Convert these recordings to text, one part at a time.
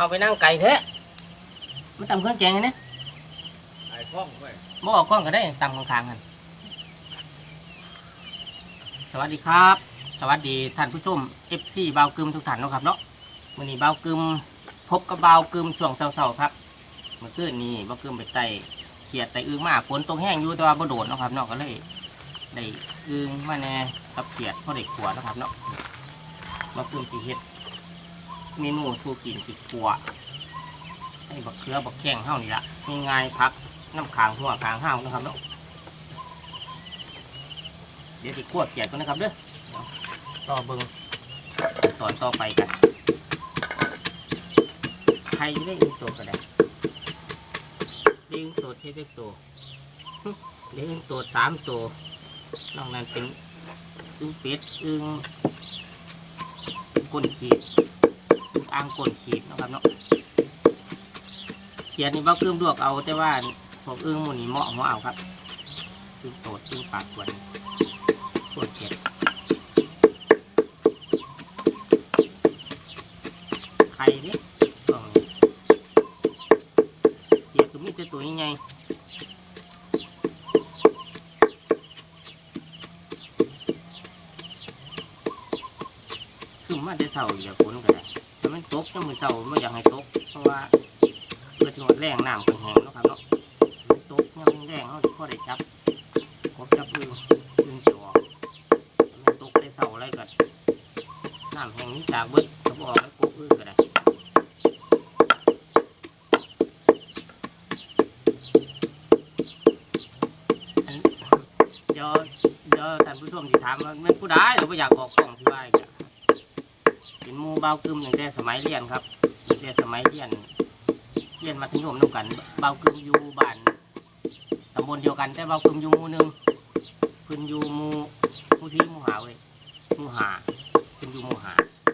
เอาไปนั่งไก่เถอะมันตำเครื่องแกงไงนะไอ้คล้องไว้บ่ออกกล้องก็ได้ตำข้างๆกันสวัสดีครับ สวัสดีท่านผู้ชม FC บาวกึมทุกท่านเนาะครับเนาะวันนี้บาวกึมพบกับบาวกึมช่วงเช้าๆครับเมื่อคืนนี้บาวกึมไปไต่เขียดไต่อึ้งมาฝนตกแห้งอยู่แต่ว่าบ่โดดเนาะครับเนาะก็เลยได้อึ้งมาแน่กับเขียดพอได้ขวดนาะครับเนาะบาวกึมสิเฮ็ด เมนูสู้กินติดขัวใส่บักเขือบักแข้งเฮานี่ละง่ายๆพักน้ำขางหัวขางห้าวนะครับเนาะเดี๋ยวสิคั่วเกียดกันนะครับเด้อต่อเบิงตอนต่อไปกันใครได้อินโตก็ได้เลี้ยงโตเทเล็กโตฮึเลี้ยงโตสามโตนอกนั้นเป็นอึ้งเป็ดอึ้งก้นขีด อึ้งอ่างก้นขีดนะครับเนาะเขียดนี่ว่าเพิ่มลวกเอาแต่ว่าพวกอึ้งหมูนี่เหมาะหัวเอาครับอึ้งโตดอึ้งปากกวนกวนเจ็ดไข่นี่กล่องนี้เกียดก็มีแต่ตัวใหญ่ๆคือมาแต่เสาอย่าฝน มันตกจังมือเสาไม่อยากให้ตกเพราะว่าเพื่อที่ว่าแรงน้ำก็แห้งเนาะครับเนาะมันตกยังแดงเขาพอได้จับกบจับมือดึงเสียวออกมันตกได้เสาอะไรกันน้ำแห้งนี้จากเบิดก็บอกแล้วกบอื้อก็ได้เดี๋ยวเดี๋ยวท่านผู้ชมที่ถามว่าแมันผู้ใดหรือว่าอยากออกกล่อง เป็นหมูเบากึมตั้งแต่สมัยเรียนครับตั้งแต่สมัยเรียนเรียนมัธยมนำกันเบากึมอยู่บ้านตำบลเดียวกันแต่เบากึมอยู่หมู่หนึ่งพิ่นอยู่หมู่หมู่ที่หมู่หาเว้ยหมู่หาพิ่นอยู่หมู่หา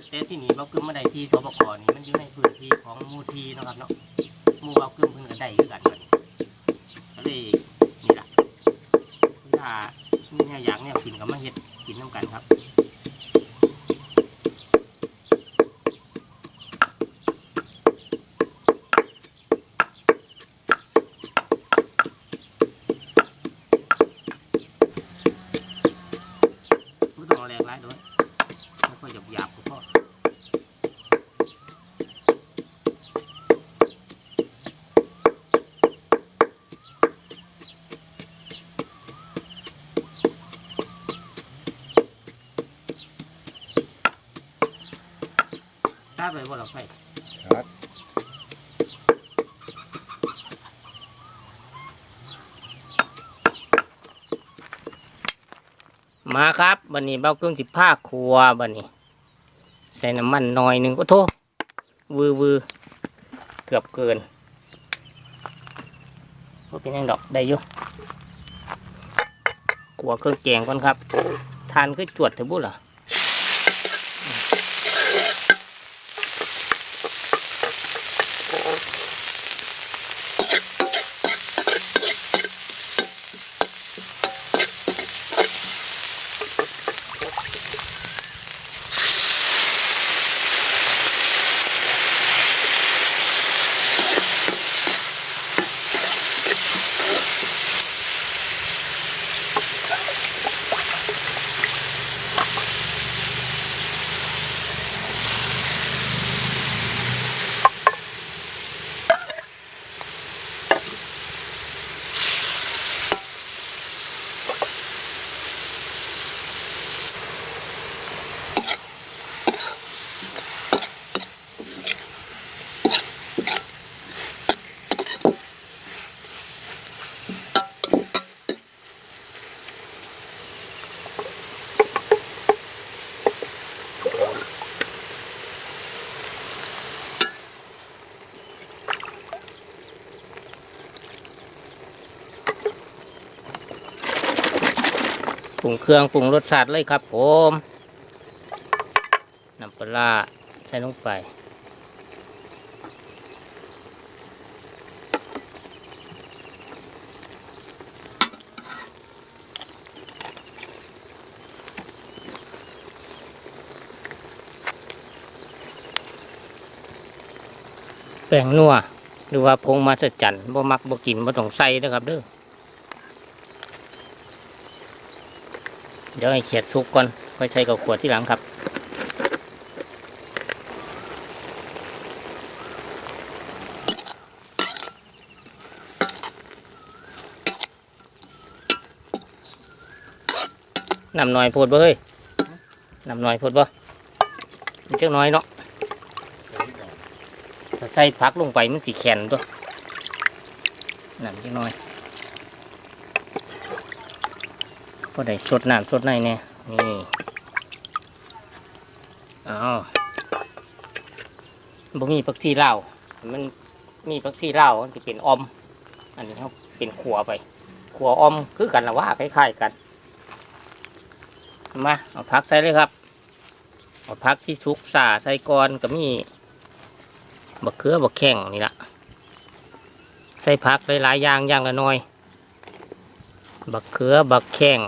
แต่ที่นี่เบากึมมาได้ที่สปกนี่มันอยู่ในพื้นที่ของหมู่ทีนะครับเนาะหมู่เบากึมเพิ่นก็ได้คือกันบันี้ก็เลยนี่ล่ะถ้ามีแนวอยากแนวกินก็มาเฮ็ดกินน้ำกันครับ ไม่ต้องเอาแรงร้ายด้วยไม่ค่อยหยาบหยาบก็พอ ทราบเลยว่าเราใครครับมาครับบันนี้เบ้ากึ่งสิบผ้าครัวบันนี้ ใส่น้ำมันหน่อยหนึ่งก็โทษวือวือเกือบเกินก็เป็นยังดอกได้อยู่ขัวเครื่องแกงก่อนครับ ทานคือจวดเถอะบุล่ะ ปรุงเครื่องปรุงรสชาติเลยครับผมน้ำปลาใส่ลงไป แป้งนัวหรือว่าพงมาสจันบ่มักบ่กินบ่ต้องใส่นะครับเด้อ เดี๋ยวให้เขียดสุกก่อนค่อยใส่กับขวดที่หลังครับ นำหน่อยโพดบ่เฮ้ยนำหน่อยโพดบ่มันจักหน้อยเนาะถ้าใส่ผักลงไปมันสีแข็งตัวน้ำจักหน้อย ก็ได้สดน้ำสดในเนี่ยนี่เอ้าวบ่มีผักชีเหลามันมีผักชีลามันจะเป็นอม อันนี้เขาเป็นขัวไป ขัวอมคือกันละว่าคล้ายๆกันมาเอาพักใส่เลยครับเอาพักที่สุกสาใส่ก่อนก็มีบักเขือบักแข้งนี่ละใส่พักหลายๆอย่างอย่างละหน้อย บักเขือบักแข้ง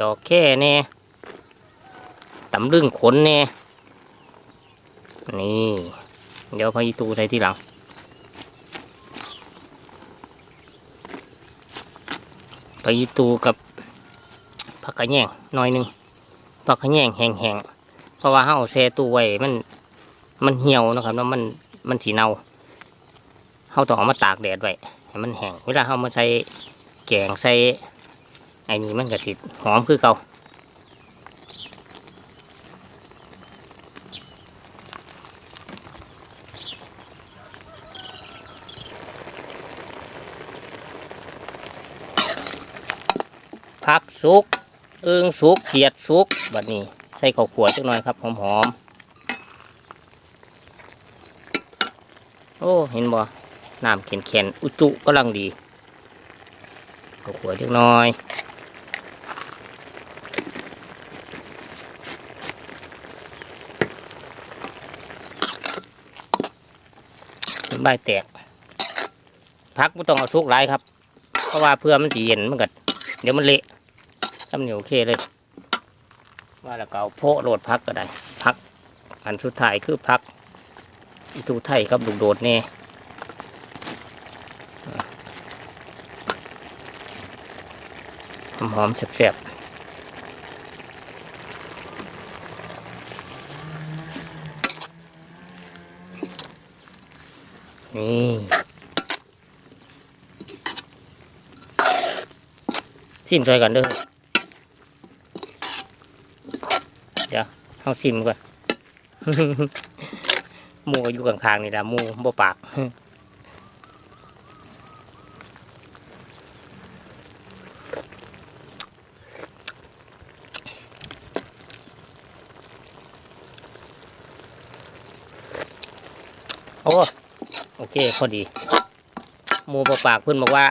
ดอกแค่แน่ตำลึงขนแน่นี่ เดี๋ยวพายีตูใส่ที่หลัง พายีตูกับผักกระแยงหน่อยหนึงผักขะแยงแห้งๆเพราะว่าเฮาแช่ตู้ไว้มันมันเหี่ยวนะครับแล้วมันมันสีเน่าเฮาต้องเอามาตากแดดไว้ให้มันแห้งเวลาเฮามาใส่แกงใส่ ไอ้นี่มันก็สิหอมคือเก่าผักสุกเอิงสุกเขียดสุกบัดนี้ใส่ข้าวขวดจักหน่อยครับหอมๆโอ้เห็นบ่น้ำเข็นเข็นๆอุจุกำลังดีข้าวขวดจักหน่อยเป็น ใบแตกพักไม่ต้องเอาสุกหลครับ เพราะว่าเพื่อมันสีเย็นมันก็เดี๋ยวมันเละทำเหนียวโอเคเลยว่าแล้วก็เอาโพะโรดพักก็ได้พัก อันสุดท้ายคือพักอีตูไทยครับลูกโดดแน่หอมๆแซ่บๆ นี่ชิมใส่กันเด้อเดี๋ยวเอาซิมก่อนมูอยู่ข้างๆนี่แหละมูบ่ปากโอ้ โอเคพอดีหมูบ่ปากเพิ่อนบอกว่า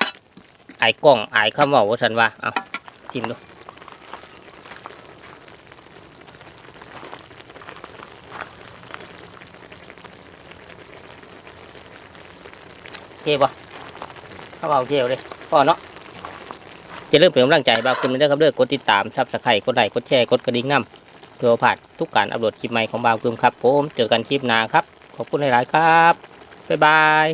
ไอ้กล้องไอ้คำเว่าว่าฉันว่าเอาจิ้มดูเคป่ะเขาเอาโอเคเอาเลยพ่อเนาะจะเริ่มเป็นกำลังใจบ้างคุณไม่ได้ครับเด้อกดติดตามซับสไครต์กดไลค์กดแชร์กดกระดิ่งน้ำเพื่อผ่านทุกการอัปโหลดคลิปใหม่ของบ่าวกึมครับผมเจอกันคลิปหน้าครับ ขอบคุณหลายๆครับ บ๊ายบาย